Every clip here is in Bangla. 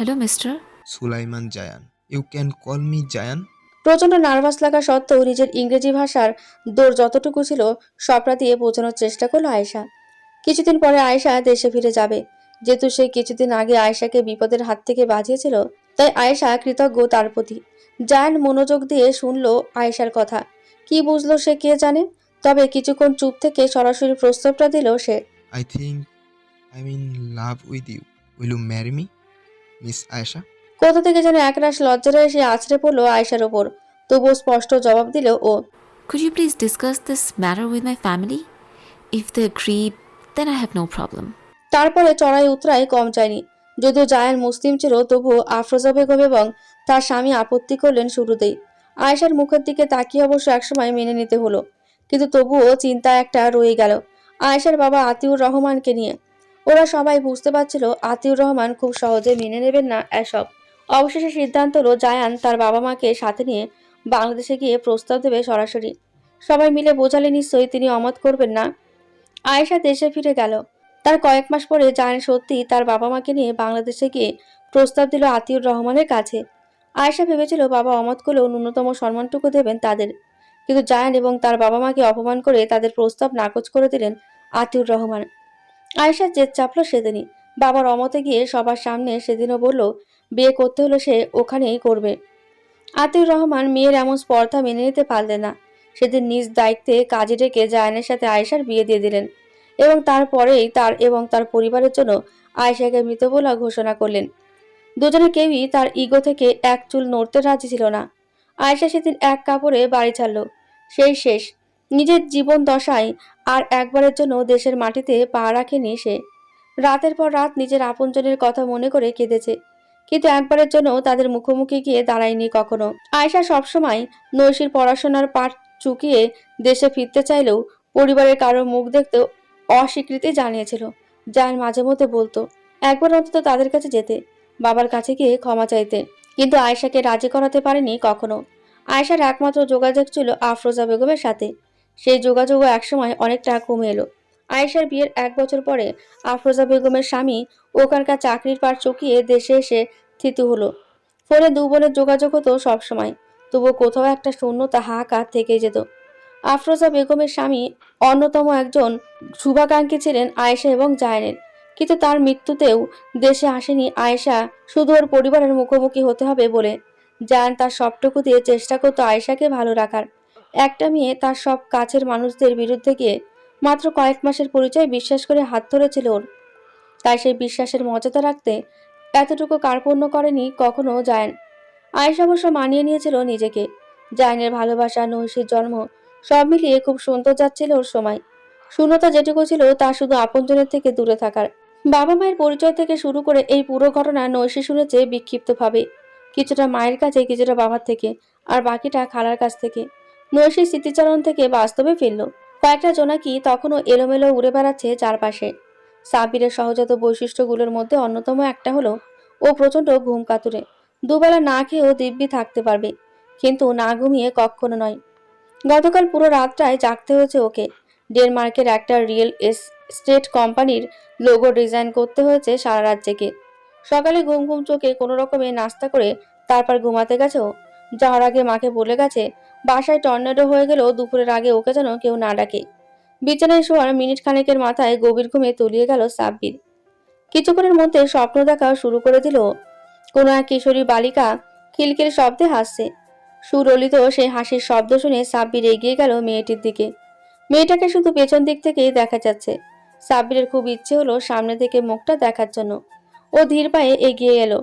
Hello, mister Sulaiman Zayan you can call me Zayan? প্রচণ্ড নার্ভাস লাগা সত্ত্বেও নিজের ইংরেজি ভাষার দৌড় যতটুকু ছিল সবটা দিয়ে বোঝানোর চেষ্টা করল আয়েশা। কিছুদিন পরে আয়েশা দেশে ফিরে যাবে। যেহেতু সে কিছুদিন আগে আয়েশাকে বিপদের হাত থেকে বাঁচিয়েছিল তাই আয়েশা কৃতজ্ঞ তার প্রতি। জায়ান মনোযোগ দিয়ে শুনলো আয়েশার কথা। কি বুঝলো সে কে জানে? তবে কিছুক্ষণ চুপ থেকে সরাসরি প্রস্তাবটা দিল সে। I think I mean love with you will you marry me miss Ayesha? কোথা থেকে যেন একরাশ লজ্জারা এসে আছড়ে পড়ল আয়েশার ওপর। তবুও স্পষ্ট জবাব দিল ও Could you please discuss this matter with my family? If they agree, then I have no problem. তারপরে চড়াই উতরাই কম চায়নি। যদিও জায়ান মুসলিম ছিল তবুও আফরোজা বেগম এবং তার স্বামী আপত্তি করলেন শুরুতেই। আয়েশার মুখের দিকে তাকিয়ে অবশ্য একসময় মেনে নিতে হলো। কিন্তু তবুও চিন্তা একটা রয়ে গেল আয়েশার বাবা আতিউর রহমানকে নিয়ে। ওরা সবাই বুঝতে পারছিল আতিউর রহমান খুব সহজে মেনে নেবেন না এসব। অবশেষে সিদ্ধান্ত হলো জায়ান তার বাবা মাকে সাথে নিয়ে বাংলাদেশে গিয়ে প্রস্তাব দেবে সরাসরি। সবাই মিলে বোঝালে নিশ্চয়ই তিনি অমত করবেন না। আয়েশা দেশে ফিরে গেল। তার কয়েক মাস পরে জায়ান সত্যি তার বাবা মাকে নিয়ে বাংলাদেশে গিয়ে প্রস্তাব দিল আতিউর রহমানের কাছে। আয়েশা ভেবেছিল বাবা অমত করলেও ন্যূনতম সম্মানটুকু দেবেন তাদের। কিন্তু জায়ান এবং তার বাবা মাকে অপমান করে তাদের প্রস্তাব নাকচ করে দিলেন আতিউর রহমান। আয়েশার জেদ চাপলো সেদিনই। বাবার অমতে গিয়ে সবার সামনে সেদিনও বলল, বিয়ে করতে হলো সে ওখানেই করবে। আতিউর রহমান মেয়ের এমন স্পর্ধা মেনে নিতে পারলেন না। সেদিন নিজ দায়িত্বে কাজে ডেকে জায়ানের সাথে আয়েশার বিয়ে দিয়ে দিলেন এবং তারপরেই তার এবং তার পরিবারের জন্য আয়েশাকে মৃত বলা ঘোষণা করলেন। দুজনে কেউই তার ইগো থেকে এক চুল নড়তে রাজি ছিল না। আয়েশা সেদিন এক কাপড়ে বাড়ি ছাড়ল। সেই শেষ নিজের জীবন দশায় আর একবারের জন্য দেশের মাটিতে পা রাখেনি সে। রাতের পর রাত নিজের আপনজনের কথা মনে করে কেঁদেছে, কিন্তু একবারের জন্য তাদের মুখোমুখি গিয়ে দাঁড়ায়নি কখনো। আয়েশা সবসময় নৈশীর পড়াশোনার পাঠ চুকিয়ে দেশে ফিরতে চাইলেও পরিবারের কারও মুখ দেখতে অস্বীকৃতি জানিয়েছিল, যার মাঝে মধ্যে বলতো, একবার অন্তত তাদের কাছে যেতে, বাবার কাছে গিয়ে ক্ষমা চাইতে। কিন্তু আয়েশাকে রাজি করাতে পারেনি কখনো। আয়েশার একমাত্র যোগাযোগ ছিল আফরোজা বেগমের সাথে। সেই যোগাযোগও একসময় অনেকটা কমে এলো। আয়েশার বিয়ের এক বছর পরে আফরোজা বেগমের স্বামী ওখানকার চাকরির পার চুকিয়ে দেশে এসে থিতু হলো। ফোনে দু বোনের যোগাযোগ হতো সবসময় তবুও কোথাও একটা শূন্যতা হাহাকার থেকে যেত। আফরোজা বেগমের স্বামী অন্যতম একজন শুভাকাঙ্ক্ষী ছিলেন আয়েশা এবং জায়নের, কিন্তু তার মৃত্যুতেও দেশে আসেনি আয়েশা, শুধু ওর পরিবারের মুখোমুখি হতে হবে বলে। জায়ান তার সবটুকু দিয়ে চেষ্টা করতো আয়েশাকে ভালো রাখার। একটা মেয়ে তার সব কাছের মানুষদের বিরুদ্ধে গিয়ে মাত্র কয়েক মাসের পরিচয় বিশ্বাস করে হাত ধরেছিল ওর। তাই সেই বিশ্বাসের মর্যাদা রাখতে এতটুকু কার্পণ্য করেনি কখনো জায়ান। আয়েশা অবশ্য মানিয়ে নিয়েছিল নিজেকে। জায়নের ভালোবাসা, নৈশীর জন্ম সব মিলিয়ে খুব সুন্দর যাচ্ছিল ওর সময়। শূন্যতা যেটুকু ছিল তা শুধু আপনজনের থেকে দূরে থাকার। বাবা মায়ের পরিচয় থেকে শুরু করে এই পুরো ঘটনা নৈশী শুনেছে বিক্ষিপ্তভাবে। কিছুটা মায়ের কাছে, কিছুটা বাবার থেকে, আর বাকিটা খালার কাছ থেকে। নৈশী স্মৃতিচারণ থেকে বাস্তবে ফিরল। কয়েকটা জোনাকি তখনও এলোমেলো উড়ে বেড়াচ্ছে চারপাশে। সাবিরের সহজাত বৈশিষ্ট্যগুলোর মধ্যে অন্যতম একটা হলো, ও প্রচণ্ড ঘুম কাতুরে। দুবেলা না খেয়েও দিব্যি থাকতে পারবে, কিন্তু না ঘুমিয়ে কখনো নয়। গতকাল পুরো রাতটায় জাগতে হয়েছে ওকে। ডেনমার্কের একটা রিয়েল এস্টেট কোম্পানির লোগো ডিজাইন করতে হয়েছে সারা রাত সকালে ঘুম ঘুম চোখে কোনো রকমে নাস্তা করে তারপর ঘুমাতে গেছেও যাওয়ার আগে মাকে বলে গেছে বাসায় টর্নেডো হয়ে গেলেও দুপুরের আগে ওকে যেন কেউ না ডাকে। বিছানায় শোয়ার মিনিট খানেকের মাথায় গভীর ঘুমে তলিয়ে গেল সাব্বির। কিছুক্ষণের মধ্যে স্বপ্ন দেখা শুরু করে দিল। কোনো এক কিশোরী বালিকা খিলখিল শব্দে হাসছে। সুরলিত সেই হাসির শব্দ শুনে সাব্বির এগিয়ে গেল মেয়েটির দিকে। মেয়েটাকে শুধু পেছন দিক থেকেই দেখা যাচ্ছে। সাব্বিরের খুব ইচ্ছে হলো সামনে থেকে মুখটা দেখার জন্য। ও ধীর পায়ে এগিয়ে এলো।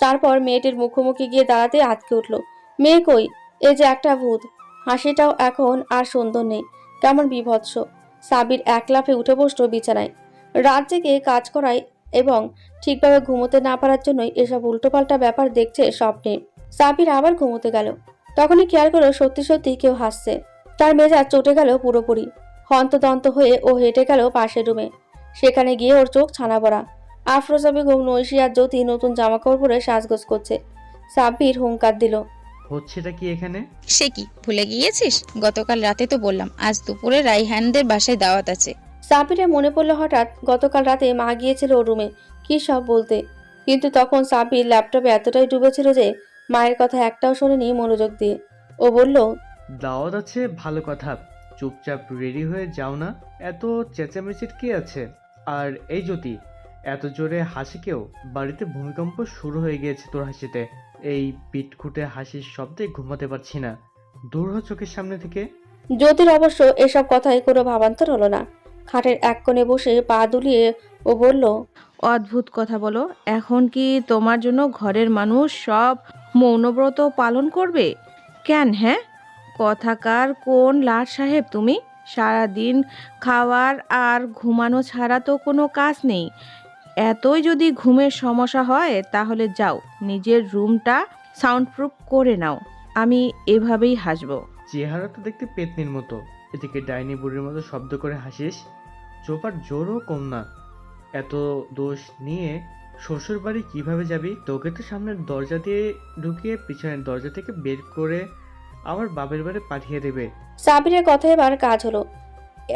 তারপর মেয়েটির মুখোমুখি গিয়ে দাঁড়াতে আটকে উঠল। মেয়ে কই? এ যে একটা ভূত। হাসিটাও এখন আর সুন্দর নেই। কেমন বিভৎস। সাবির এক লাফে উঠে বসল বিছানায়। রাত জেগে কাজ করায় এবং ঠিকভাবে ঘুমোতে না পারার জন্যই এসব উল্টোপাল্টা ব্যাপার দেখছে স্বপ্নে। সাবির আবার ঘুমোতে গেল। তখনই খেয়াল করল সত্যি সত্যি কেউ হাসছে। তার মেজাজ চটে গেল পুরোপুরি। হন্তদন্ত হয়ে ও হেঁটে গেল পাশের রুমে। সেখানে গিয়ে ওর চোখ ছানা পড়া। আফরোজা বেগম নৈশিয়ার জ্যোতি নতুন জামাকাপড় পরে সাজগোজ করছে। সাব্বির হুঙ্কার দিল। হচ্ছেটা কি এখানে? সে কি ভুলে গিয়েছিস? গতকাল রাতে তো বললাম আজ দুপুরে রাইহানদের বাসায় দাওয়াত আছে। সাবিরের মনে পড়ল হঠাৎ গতকাল রাতে মা গিয়েছিল ওর রুমে। কি সব বলতে? কিন্তু তখন সাব্বির ল্যাপটপে এতটাই ডুবেছিল যে মায়ের কথা একটাও শোনেনি মনোযোগ দিয়ে। ও বলল দাওয়াত আছে ভালো কথা। চুপচাপ রেডি হয়ে যাও না। এত চেঁচামেচির কি আছে? আর এই জ্যোতি এত জোরে হাসি কেউ? বাড়িতে ভূমিকম্প শুরু হয়ে গিয়েছে তোর হাসিতে। এই পিটখুটে হাসির শব্দে ঘুমাতে পারছি না। দূর হ চোখের সামনে থেকে। জ্যোতির অবশ্য এসব কথায় কোনো ভাবান্তর হলো না। খাটের এক কোণে বসে পা দুলিয়ে ও বলল অদ্ভুত কথা বলো এখন কি তোমার জন্য ঘরের মানুষ সব মৌনব্রত পালন করবে? কেন হ্যাঁ? কথাকার কোন লাট সাহেব তুমি? সারাদিন খাওয়ার আর ঘুমানো ছাড়া তো কোনো কাজ নেই। এতই যদি ঘুমের সমস্যা হয় তাহলে যাও নিজের রুমটা সাউন্ডপ্রুফ করে নাও। আমি এভাবেই হাসবো। চেহারা তো দেখতে পেতনির মতো। এদিকে ডাইনি বুড়ির মতো শব্দ করে হাসিস। চোপার জোরও কম না। এত দোষ নিয়ে শ্বশুর বাড়ি কীভাবে যাবি? তোকে তো সামনের দরজা দিয়ে ঢুকিয়ে পিছনের দরজা থেকে বের করে আমার বাপের বাড়ি পাঠিয়ে দেবে। সাবিরের কথায় এবার কাজ হলো।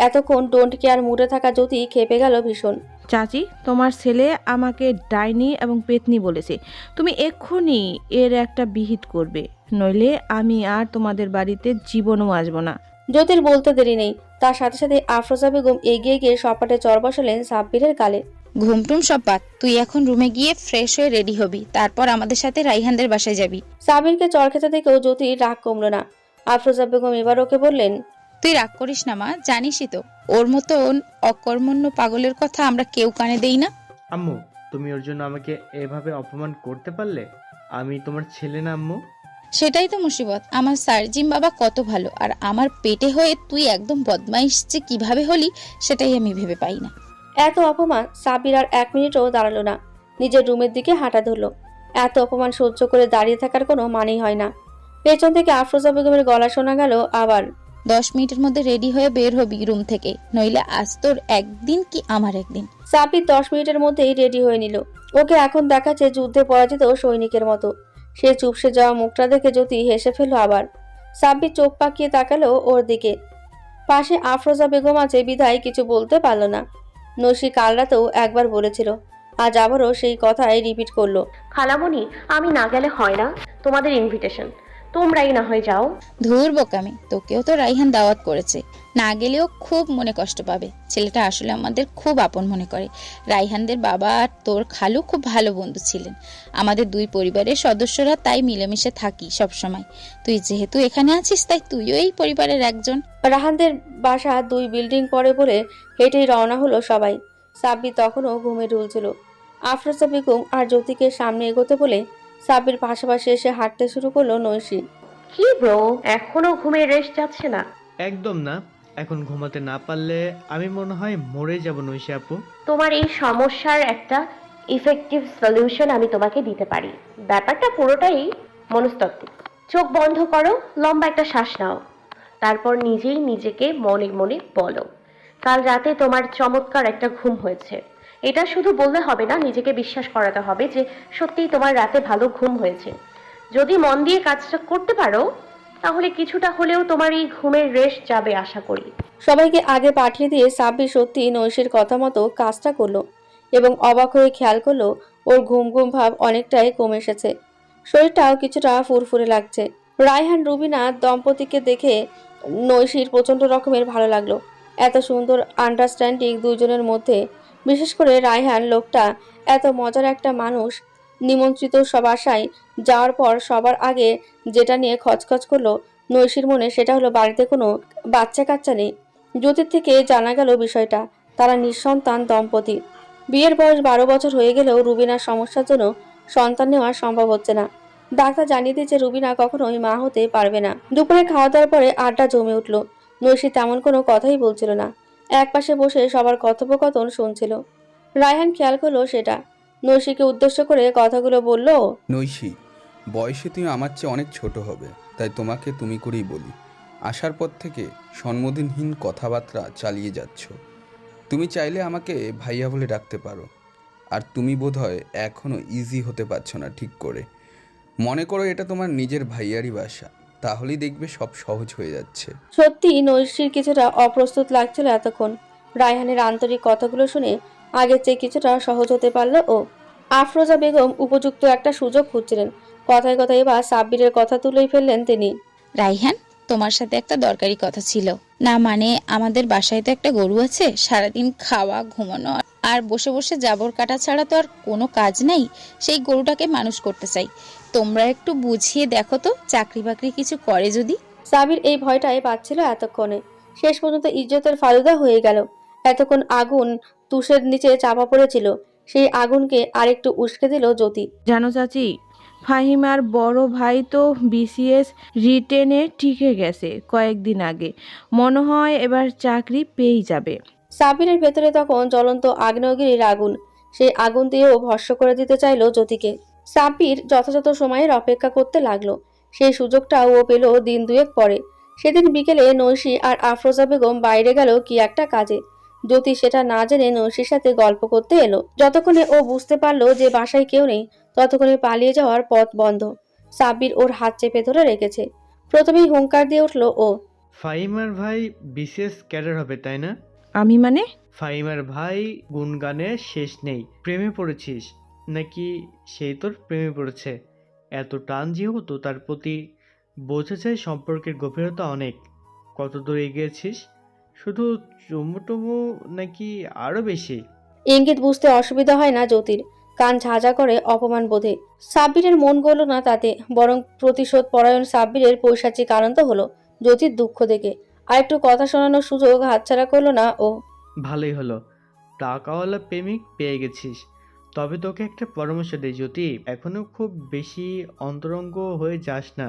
এতক্ষণ ডোন্ট কেয়ার মুডে থাকা জ্যোতি খেপে গেল ভীষণ। চাচি তোমার ছেলে আমাকে ডাইনি এবং পেতনি বলেছে। তুমি এক্ষুনি এর একটা বিহিত করবে নইলে আমি আর তোমাদের বাড়িতে জীবনও আসব না। জ্যোতির বলতে দেরি নেই। তার সাথে সাথে আফরোজা বেগম এগিয়ে গিয়ে সপাটে চর বসালেন সাব্বিরের গালে। ঘুমটুম সব বাদ তুই এখন রুমে গিয়ে ফ্রেশ হয়ে রেডি হবি তারপর আমাদের সাথে রাইহানদের বাসায় যাবি। সাবিরকে চর খেতে দেখেও জ্যোতির রাগ কমলো না। আফরোজা বেগম এবার ওকে বললেন তুই রাগ করিস না মা জানিসই তো। ওর মতন অকর্মণ্য পাগলের কথা আমরা কেউ কানে দেই না। আম্মু তুমি ওর জন্য আমাকে এভাবে অপমান করতে পারলে? আমি তোমার ছেলে না আম্মু। সেটাই তো মুসিবত। আমার সার্জিম বাবা কত ভালো আর আমার পেটে হয়ে তুই একদম বদমাইশ যে কীভাবে হলি সেটাই আমি ভেবে পাই না। এত অপমান সাবির আর এক মিনিটও দাঁড়াল না। নিজের রুমের দিকে হাঁটা ধরলো। এত অপমান সহ্য করে দাঁড়িয়ে থাকার কোনো মানেই হয় না। পেছন থেকে আফরোজা বেগমের গলা শোনা গেল আবার। দশ মিনিটের মধ্যে রেডি হয়ে বের হবি রুম থেকে। নইলে আজ তোর একদিন কি আমার একদিন। সাবির দশ মিনিটের মধ্যেই রেডি হয়ে নিল। ওকে এখন দেখাচ্ছে যুদ্ধে পরাজিত সৈনিকের মতো। সে চুপসে যাওয়া মুখটা দেখে জ্যোতি হেসে ফেলল আবার। সাব্বির চোখ পাকিয়ে তাকালো ওর দিকে। পাশে আফরোজা বেগম আছে বিধায় কিছু বলতে পারল না। নসি কাল রাতেও একবার বলেছিল। আজ আবারও সেই কথাই রিপিট করল। খালামণি আমি না গেলে হয় না? তোমাদের ইনভিটেশন তোমরাই না হয় যাও। ধুর বোকামি তোকেও তো রাইহান দাওয়াত করেছে। না গেলেও খুব মনে কষ্ট পাবে। ছেলেটা আসলে আমাদের খুব আপন মনে করে। রাইহানদের বাবা আর তোর খালু খুব ভালো বন্ধু ছিলেন। আমাদের দুই পরিবারের সদস্যরা তাই মিলেমিশে থাকি সব সময় তুই যেহেতু এখানে আছিস তাই তুইও এই পরিবারের একজন। রাহানদের বাসা দুই বিল্ডিং পরে বলে হেঁটেই রওনা হলো সবাই। সাব্বি তখনও ঘুমে ঢুলছিল। আফরোজা বেগম আর জ্যোতিকে সামনে এগোতে বলে সাব্বির পাশাপাশি এসে হাঁটতে শুরু করল নৈশী। কি ব্রো? এখনও ঘুমের রেস্ট যাচ্ছে না। একদম না। এখন ঘুমাতে না পারলে আমি মনে হয় মরে যাব নৈশি আপু। তোমার এই সমস্যার একটা ইফেক্টিভ সলিউশন আমি তোমাকে দিতে পারি। ব্যাপারটা পুরোটাই মনস্তাত্ত্বিক। চোখ বন্ধ করো লম্বা একটা শ্বাস নাও। তারপর নিজেই নিজেকে মনে মনে বলো। কাল রাতে তোমার চমৎকার একটা ঘুম হয়েছে। এটা শুধু বললে হবে না, নিজেকে বিশ্বাস করাতে হবে যে সত্যিই তোমার রাতে ভালো ঘুম হয়েছে। যদি মন দিয়ে কাজটা করতে পারো, তাহলে কিছুটা হলেও তোমার এই ঘুমের রেশ যাবে আশা করি। সবাইকে আগে পাঠিয়ে দিয়ে সাব্বি সত্যি নৈশীর কথা মতো কাজটা করল এবং অবাক হয়ে খেয়াল করল ওর ঘুম ঘুম ভাব অনেকটাই কমে এসেছে। শরীরটাও কিছুটা ফুরফুরে লাগছে। রায়হান, রুবিনা দম্পতিকে দেখে নৈশীর প্রচণ্ড রকমের ভালো লাগল। এত সুন্দর আন্ডারস্ট্যান্ডিং দুজনের মধ্যে বিশেষ করে রায়হান লোকটা এত মজার একটা মানুষ। নিমন্ত্রিত সব আশায় যাওয়ার পর সবার আগে যেটা নিয়ে খচখচ করল নৈশীর মনে সেটা হলো বাড়িতে কোনো বাচ্চা কাচ্চা নেই। জ্যোতির থেকে জানা গেল বিষয়টা, তারা নিঃসন্তান দম্পতি। বিয়ের বয়স বারো বছর হয়ে গেলেও রুবিনার সমস্যার জন্য সন্তান নেওয়া সম্ভব হচ্ছে না। ডাক্তার জানিয়ে দিয়েছে রুবিনা কখনোই মা হতে পারবে না। দুপুরে খাওয়া দাওয়ার পরে আড্ডা জমে উঠল। নৈশী তেমন কোনো কথাই বলছিল না। একপাশে বসে সবার কথোপকথন শুনছিল। রায়হান খেয়াল করল সেটা। নৈশীকে উদ্দেশ্য করে কথাগুলো বলল, নৈশি, বয়সে তুমি আমার চেয়ে অনেক ছোট হবে, তাই তোমাকে তুমি করেই বলি। আসার পর থেকে সম্বোধনহীন কথাবার্তা চালিয়ে যাচ্ছ। তুমি চাইলে আমাকে ভাইয়া বলে ডাকতে পারো। আর তুমি বোধহয় এখনও ইজি হতে পারছ না ঠিক করে। মনে করো এটা তোমার নিজের ভাইয়ারই বাসা। তাহলেই দেখবে সব সহজ হয়ে যাচ্ছে। সত্যি নৈশীর কিছুটা অপ্রস্তুত লাগছিল এতক্ষণ। রায়হানের আন্তরিক কথাগুলো শুনে আগের চেয়ে কিছুটা সহজ হতে পারল ও আফরোজা বেগম উপযুক্ত একটা সুযোগ খুঁজছিলেন। কথায় কথায় এবার সাব্বিরের কথা তুলেই ফেললেন তিনি। রাইহান তোমার সাথে একটা দরকারি কথা ছিল। না মানে আমাদের বাসায় তো একটা গরু আছে সারাদিন খাওয়া ঘুমানো আর বসে বসে জাবর কাটা ছাড়া তো আর কোনো কাজ নেই। সেই গরুটাকে মানুষ করতে চাই। তোমরা একটু বুঝিয়ে দেখো তো চাকরি বাকরি কিছু করে যদি। সাবির এই ভয়টাই পাচ্ছিল এতক্ষণে। শেষ পর্যন্ত ইজ্জতের ফালুদা হয়ে গেল। এতক্ষণ আগুন তুষের নিচে চাপা পড়েছিল। সেই আগুনকে আরেকটু উস্কে দিল জ্যোতি। জানো চাচি ফাহিমার বড় ভাই তো বিসিএস রিটেনে টিকে গেছে কয়েকদিন আগে। মনে হয় এবার চাকরি পেয়েই যাবে। সাবিরের ভেতরে তখন জ্বলন্ত আগ্নেয়গিরির আগুন। সেই আগুন দিয়েও ভস্য করে দিতে চাইলো জ্যোতিকে। সাবির যথাযথ সময়ের অপেক্ষা করতে লাগল। সেই সুযোগটা ও পেল দিন দুয়েক পরে। সেদিন বিকেলে নৈশি আর আফরোজা বেগম বাইরে গেল কি একটা কাজে। জ্যোতি সেটা না জেনে নৈশির সাথে গল্প করতে এলো। যতক্ষণে ও বুঝতে পারল যে বাসায় কেউ নেই ততক্ষণে পালিয়ে যাওয়ার পথ বন্ধ। সাব্বির ওর হাত চেপে ধরে রেখেছে। প্রথমেই হুঙ্কার দিয়ে উঠল ও। ফাইমার ভাই বিশেষ ক্যাডার হবে তাই না? আমি মানে? ফাইমার ভাই গুনগানে শেষ নেই। প্রেমে পড়েছিস। নাকি সেই তোর প্রেমে পড়েছে? এত টান যেহেতু তার প্রতি বোঝা যায় সম্পর্কের গভীরতা অনেক। কত দূর এগিয়েছিস শুধু চুমু টুমু নাকি আরও বেশি? ইঙ্গিত বুঝতে অসুবিধা হয় না জ্যোতির। কান ঝাঁঝা করে অপমান বোধে। সাব্বিরের মন গড়ল না তাতে বরং প্রতিশোধ পরায়ণ সাব্বিরের পৈশাচিক আনন্দ হলো জ্যোতির দুঃখ দেখে। আর একটু কথা শোনানোর সুযোগ হাতছাড়া করল না ও। ভালোই হলো। টাকাওয়ালা প্রেমিক পেয়ে গেছিস। তবে তোকে একটা পরামর্শ দেই, জ্যোতি। এখনও খুব বেশি অন্তরঙ্গ হয়ে যাস না।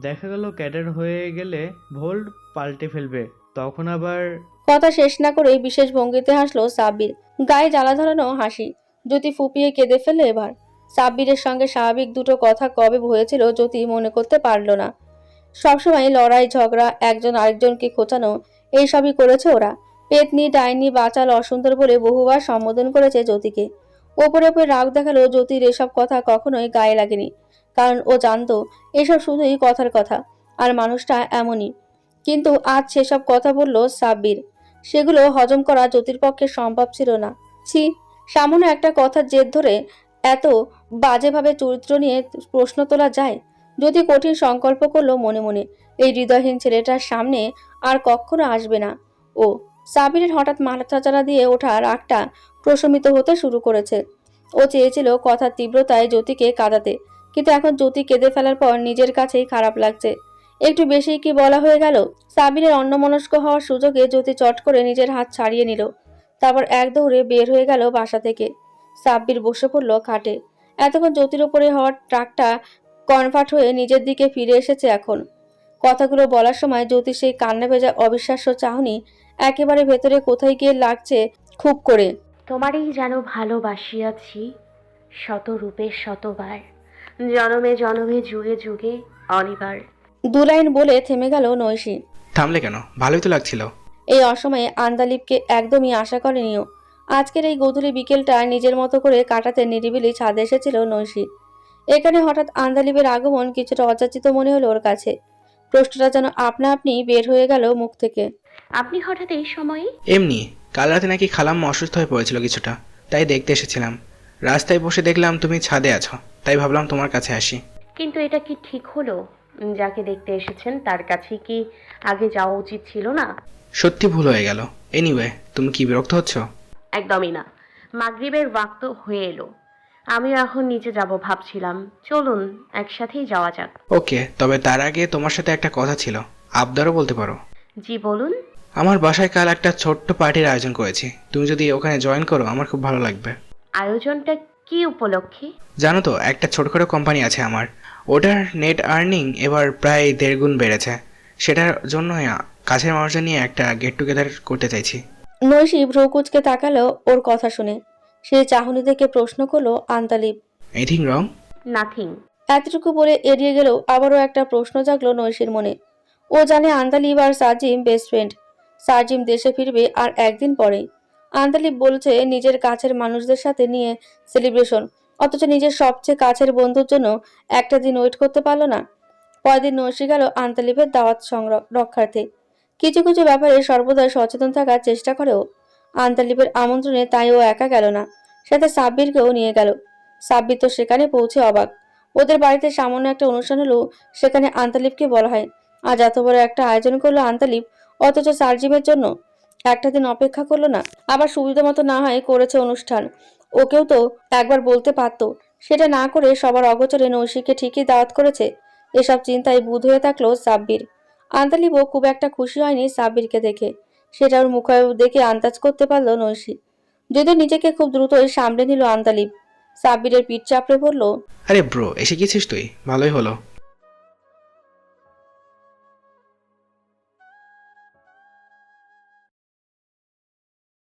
দেখা গেল ক্যাডার হয়ে গেলে ভোল্ট পাল্টে ফেলবে। তখন আবার কথা শেষ না করেই বিশেষ ভঙ্গিতে হাসলো সাব্বির। গায়ে জ্বালা ধরানো হাসি। জ্যোতি ফুপিয়ে কেঁদে ফেলল এবার। সাব্বিরের সঙ্গে স্বাভাবিক দুটো কথা কবে হয়েছিল জ্যোতি মনে করতে পারল না। সবসময় লড়াই, ঝগড়া, একজন আরেকজনকে খোঁচানো, এইসবই করেছে ওরা। পেতনি, ডাইনি, বাচাল, অসুন্দর বলে বহুবার সম্বোধন করেছে জ্যোতিকে। ওপরে ওপরে রাগ দেখাল জ্যোতির এসব কথা কখনোই গায়ে লাগেনি। কারণ ও জানতো, এসব শুধুই কথার কথা, আর মানুষটা এমনই। কিন্তু আজ সেসব কথা বলল সাব্বির। সেগুলো হজম করা জ্যোতির পক্ষে সম্ভব ছিল না। ছি, সামান্য একটা কথার জেদ ধরে এত বাজেভাবে চরিত্র নিয়ে প্রশ্ন তোলা যায়? যদি কঠিন সংকল্প করল মনে মনে। এই হৃদয়হীন ছেলেটার সামনে আর কখনো আসবে না। ও সাবিরের হঠাৎ মাথাচাড়া দিয়ে ওঠা রাগটা প্রশমিত হতে শুরু করেছে। ও চেয়েছিল কথার তীব্রতায় জ্যোতিকে কাঁদাতে, কিন্তু এখন জ্যোতি কেঁদে ফেলার পর নিজের কাছেই খারাপ লাগছে। একটু বেশি কি বলা হয়ে গেল? সাবিরের অন্যমনস্ক হওয়ার সুযোগে জ্যোতি চট করে নিজের হাত ছাড়িয়ে নিল। তারপর এক দৌড়ে বের হয়ে গেল বাসা থেকে। সাব্বির বসে পড়ল খাটে। এতক্ষণ জ্যোতির ওপরে হওয়ার ট্রাকটা কনভার্ট হয়ে নিজের দিকে ফিরে এসেছে এখন। কথাগুলো বলার সময় জ্যোতি সেই কান্না ভেজা অবিশ্বাস্য চাহনি একেবারে ভেতরে কোথায় গিয়ে লাগছে খুব করে। তোমারই যেন ভালোবাসিয়াছি শত রূপে শতবার জনমে জনমে যুগে যুগে অনিবার। দু লাইন বলে থেমে গেল নৈশী। থামলে কেন? ভালোই তো লাগছিল। এই অসময়ে আন্দালিপকে একদমই আশা করেনিও আজকের এই গধূলি বিকেলটা নিজের মতো করে কাটাতে নিরিবিলি ছাদে এসেছিল নৈশী। এখানে হঠাৎ আন্দালিপের আগমন কিছুটা অযাচিত মনে হলো ওর কাছে। প্রশ্নটা যেন আপনা আপনি বের হয়ে গেল মুখ থেকে। আপনি হঠাৎ এই সময়ে? এমনি কাল রাতে নাকি খালাম্মা অসুস্থ হয়ে পড়েছিল কিছুটা তাই দেখতে এসেছিলাম। রাস্তায় বসে দেখলাম তুমি ছাদে আছো তাই ভাবলাম তোমার কাছে আসি। কিন্তু এটা কি ঠিক হলো? যাকে দেখতে এসেছেন তার কাছে কি আগে যাওয়া উচিত ছিল না? সত্যি ভুল হয়ে গেল। এনিওয়ে তুমি কি বিরক্ত হচ্ছ? একদমই না। মাগরিবের ওয়াক্ত হয়ে এলো। আমিও এখন নিচে যাব ভাবছিলাম। চলুন একসাথেই যাওয়া যাক। ওকে তবে তার আগে তোমার সাথে একটা কথা ছিল। আবদারও বলতে পারো। জি বলুন। আমার বাসায় কাল একটা ছোট্ট পার্টির আয়োজন করেছি। তুমি যদি ওখানে জয়েন করো আমার খুব ভালো লাগবে। আয়োজনটা কি উপলক্ষে? জানো তো একটা ছোটখাটো কোম্পানি আছে আমার। ওটার নেট আর্নিং এবার প্রায় দেড় গুণ বেড়েছে। সেটার জন্য কাছের মানুষদের নিয়ে একটা গেট টুগেদার করতে চাইছি। নৈশী ভ্রু কুচকে তাকালো ওর কথা শুনে। সে চাহনি থেকে প্রশ্ন করল আন্তালিপ এনিথিং রং নাথিং এতটুকু বলে এড়িয়ে গেলেও আবারও একটা প্রশ্ন জাগলো নৈশীর মনে। ও জানে আন্তালিব আর সাজিম বেস্ট ফ্রেন্ড সাজিম দেশে ফিরবে আর একদিন পরেই। আন্তালিব বলছে, নিজের কাছের মানুষদের সাথে নিয়ে সেলিব্রেশন, অথচ নিজের সবচেয়ে কাছের বন্ধুর জন্য একটা দিন ওয়েট করতে পারল না। পরদিন নৈশী গেল আন্তালিবের দাওয়াত সংগ্রহ রক্ষার্থে। কিছু কিছু ব্যাপারে সর্বদাই সচেতন থাকার চেষ্টা করেও আন্তালিবের আমন্ত্রণে তাই ও একা গেল না, সাথে সাব্বিরকেও নিয়ে গেল। সাব্বির তো সেখানে পৌঁছে অবাক। ওদের বাড়িতে সামান্য একটা অনুষ্ঠান হলেও সেখানে আন্তালিপকে বলা হয়। আজ এত বড় একটা আয়োজন করল আন্তালিপ অথচ সার্জিমের জন্য একটা দিন অপেক্ষা করল না। আবার সুবিধা মতো না হয় করেছে অনুষ্ঠান। ওকেও তো একবার বলতে পারতো। সেটা না করে সবার অগোচরে নৈশিকে ঠিকই দাওয়াত করেছে। এসব চিন্তায় বুধ হয়ে থাকল সাব্বির। আন্তালিবও খুব একটা খুশি হয়নি সাব্বিরকে দেখে। সেটা ওর মুখে দেখে আন্দাজ করতে পারল নৈশি। যদিও নিজেকে খুব দ্রুতই সামলে নিল আন্তালিব সাব্বিরের পিঠ চাপড়ে বলল, আরে ব্রো, এসে গেছিস তুই? ভালোই হলো।